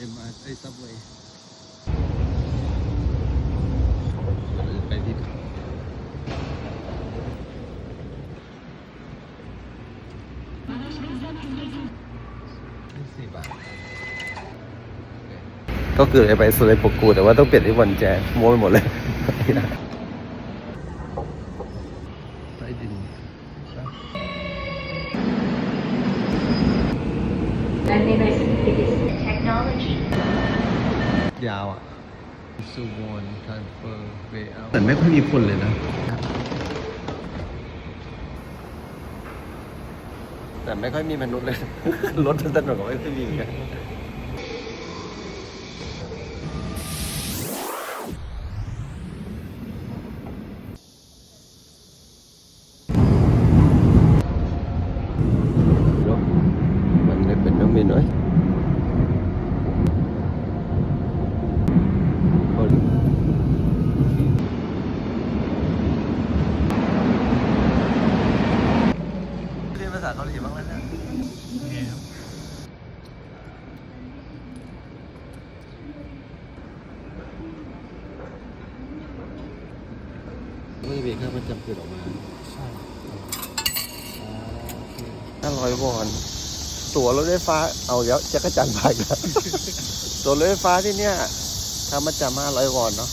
เอ็มอาร์ไอซับเวย์ไปที่สี่บาทก็คือจะไปสุเลปกูแต่ว่าต้องเปลี่ยนที่วันแจโม้ไปหมดเลยใต้ดิน And then I think it is technology. ยาวอะซูวอนทรานเฟอร์เวลแต่ไม่ค่อยมีคนเลยนะ แต่ไม่ค่อยมีมนุษย์เลย รถถนนก็ไม่ค่อยมีเหมือนกันมันได้เป็นน้องมีน้อยคนเรียนภาษาเกาหลีบ้างไหมเนี่ยไม่มีค่าประจำเกิดออกมาใช่ห้าร้อยวอน ตั๋วรถไฟฟ้าเอาแล้วจักรจันทร์ไปแล้ว ตั๋วรถไฟฟ้าที่เนี่ยทำมาจำห้าร้อยวอนเนาะ